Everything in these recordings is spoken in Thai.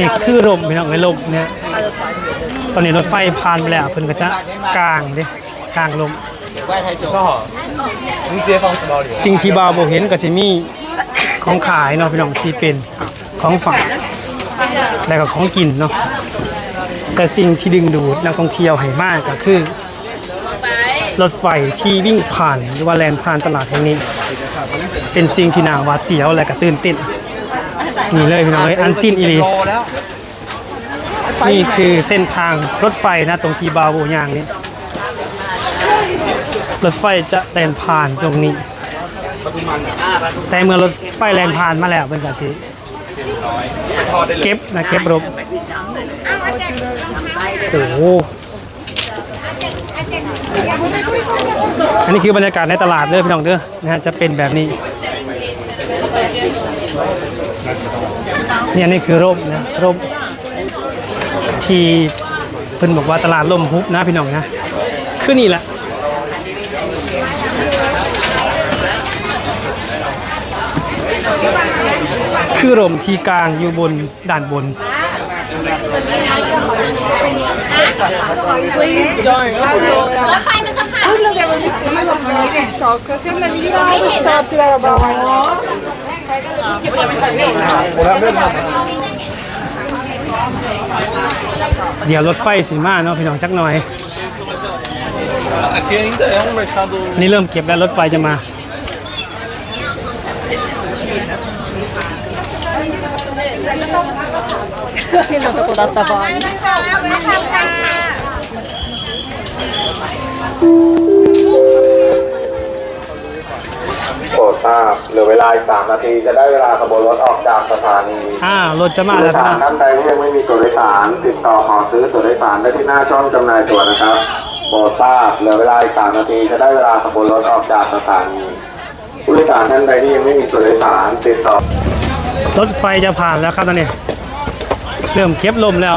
นี่คือลมพี่น้องไอ้ลมเนี่ยตอนนี้รถไฟผ่านไปแล้วเพิ่นก็จะกลางดิกลางลมก็สิ่งที่บาวบเห็นก็จะมีของขายเนาะพี่น้องที่เป็นของฝางแล้วก็ของกินเนาะแต่สิ่งที่ดึงดูดนักท่องเที่ยวให้มากก็คือ รถไฟที่วิ่งผ่านหรือว่าแลนผ่านตลาดแห่งนี้ เป็นสิ่งที่น่าหวาเสียวและก็ตื่นเต้น นี่เลยพี่น้องเอ้ยอันสิ้นอีหลีโตแล้วนี่คือเส้นทางรถไฟนะตรงที่บาวโบยางนี้รถไฟจะแล่นผ่านตรงนี้ แต่เมื่อรถไฟแล่นผ่านมาแล้วเป็นกะสิทอดได้เลยเก็บนะเก็บรบโอ้โหอันนี้คือบรรยากาศในตลาดเด้อพี่น้องเด้อนะฮะจะเป็นแบบนี้ เนี่ยนี่คือร่มนะร่มที่เพิ่นบอกว่าตลาดล่มฮุบนะพี่น้องนะคือนี่แหละคือร่มที่กลางอยู่บนด้านบน Please don't. Allora. Quello che avevo visto io non me lo TikTok. Sembra mi dicono che sta più la roba. No. เดี๋ยวรถไฟสีมาเนาะพี่น้องจักหน่อย Aqui ainda é um mercado นี่เริ่มเก็บแล้วรถไฟจะมาโปรดทราบเหลือเวลาอีกสามนาทีจะได้เวลาขบวนรถออกจากสถานีอ่ารถจะมาผู้โดแล้วยพี่สารน้องท่านใดที่ยังไม่มีตัวโดยสารติดต่อขอซื้อตัวโดยสารได้ที่หน้าช่องจำหน่ายตั๋วนะครับโปรดทราบเหลือเวลาอีกสามนาทีจะได้เวลาขบวนรถออกจากสถานีผู้โดยสารท่านใดที่ยังไม่มีตัวโดยสารติดต่อ รถไฟจะผ่านแล้วครับตอนนี้ เริ่มเก็บลมแล้ว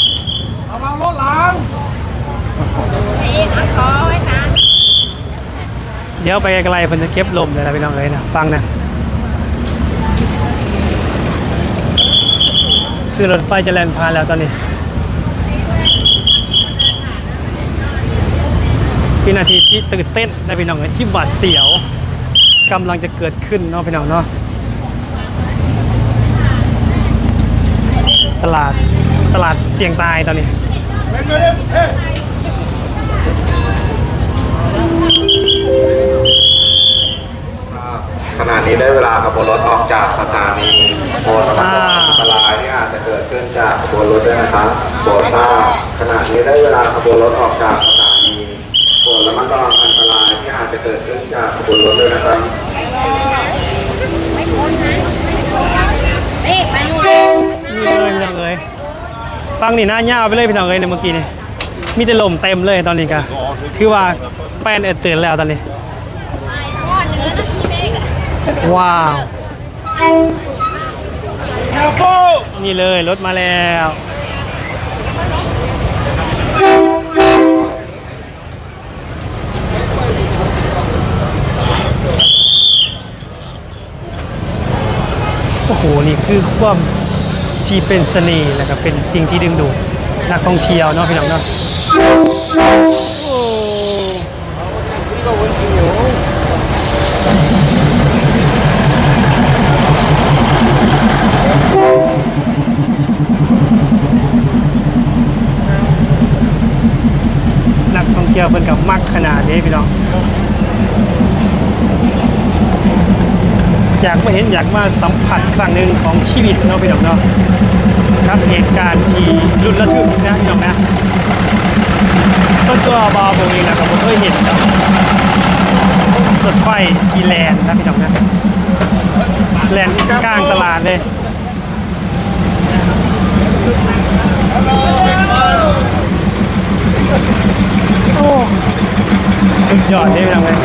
เดี๋ยวไปไกลๆเพิ่นจะเก็บลมเลยนะพี่น้องเอ้ยนะฟังนะคือรถไฟจะแล่นผ่านแล้วตอนนี้วินาทีที่ตื่นเต้นนะพี่น้องเอ้ยที่หวาดเสียวกำลังจะเกิดขึ้นเนาะพี่น้องเนาะตลาดตลาดเสี่ยงตายตอนนี้ ขณะนี้ได้เวลาขบวนรถออกจากสถานีโปรดระมัดระวังอันตรายที่อาจจะเกิดขึ้นจากขบวนรถด้วยนะครับโปรดทราบขณะนี้ได้เวลาขบวนรถออกจากสถานีโปรดระมัดระวังอันตรายที่อาจจะเกิดขึ้นจากขบวนรถด้วยนะครับเลยพี่น้องเอ้ยฟังนี่หน้าย่าไปเลยพี่น้องเอ้ยในเมื่อกี้นี่ มีแต่ลมเต็มเลยตอนนี้ก็คือว่าแป้นเอ็ดตื่นแล้วตอนนี้ ว้าวนี่เลยรถมาแล้วโอ้โหนี่คือความที่เป็นเสน่ห์แล้วก็เป็นสิ่งที่ดึงดูดนักท่องเที่ยวเนาะพี่น้องเนาะโอ้ นักท่องเที่ยวเพิ่นกับมักขนาดนี้พี่น้อง อยากมาเห็นอยากมาสัมผัสครั้งหนึ่งของชีวิตเนาะพี่น้องเนาะ ครับเหตุการณ์ที่รุนระทึกนะพี่น้องนะส่วนตัวบอผมเองนะผมเคยเห็นนะรถไฟทีแลนด์นะพี่น้องนะแลนด์กลางตลาดเลยโอ้สุดยอดเลยพี่น้องเลย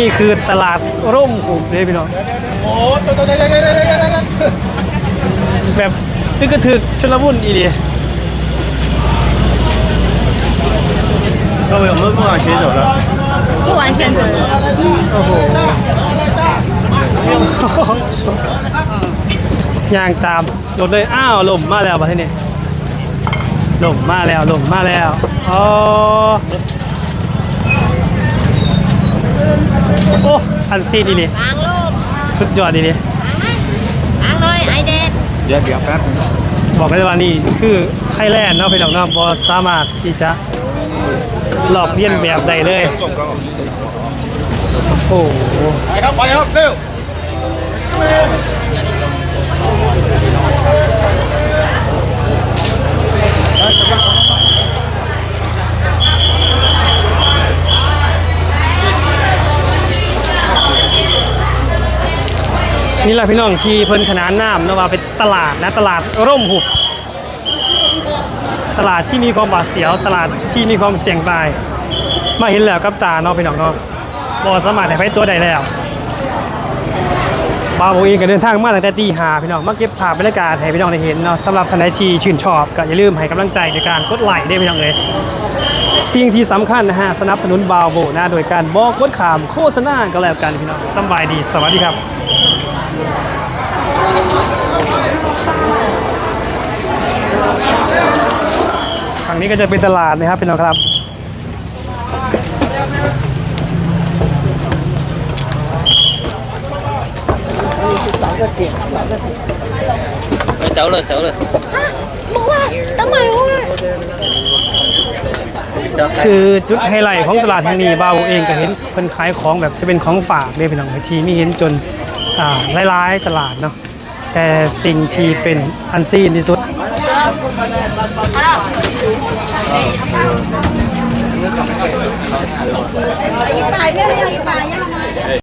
นี่คือตลาดร่มหุบเลยพี่น้องแบบตึกกระถึกชลบุญอีเดีย 各位，我们不往前走了。不完全责任。 โอ้โหย่างตามรถเลย อ้าวลมมาแล้วประเทศนี้ลมมาแล้วลมมาแล้วอ๋อ โอ้อันซีดดีนี่ Ăn luôn สุดยอดดีนี่ Ăn thôi, ai đen เดี๋ยวเดี๋ยวแป๊บนึงบอกเลยว่านี่คือไทยแลนด์เนาะพี่น้องเนาะบอสามารถที่จะหลอกเลียนแบบใดเลย โอ้โหไปครับไปครับเร็ว นี่แหละพี่น้องที่เพิ่นขนานน้ำนะว่าเป็นตลาดนะตลาดร่มหุบ ตลาดที่มีความหวาดเสียว ตลาดที่มีความเสี่ยงตาย มาเห็นแล้วกับตาเนาะพี่น้องเนาะบอสามารถได้ไปตัวใดแล้วบาโบเองก็เดินทางมาตั้งแต่ตีหาพี่น้องมาเก็บภาพบรรยากาศให้พี่น้องได้เห็นเนาะสำหรับท่านใดที่ชื่นชอบก็อย่าลืมให้กำลังใจในการกดไลค์ด้วยพี่น้องเลย สิ่งที่สำคัญนะฮะสนับสนุนบาวโบนะโดยการบอกวดขามโฆษณาก็แล้วกันพี่น้องสบายดีสวัสดีครับ ฝั่งนี้ก็จะเป็นตลาดนะครับพี่น้องครับ เอเจ้าเลยเจ้าเลย บอกว่าทำไมว่า คือจุดไฮไลท์ของตลาดแห่งนี้บาวเองก็เห็นเพิ่นขายของแบบจะเป็นของฝากเลยเป็น้องทีมีเห็นจนอ่าหลายๆตลาดเนาะแต่สิ่งที่เป็นอันซีนที่สุด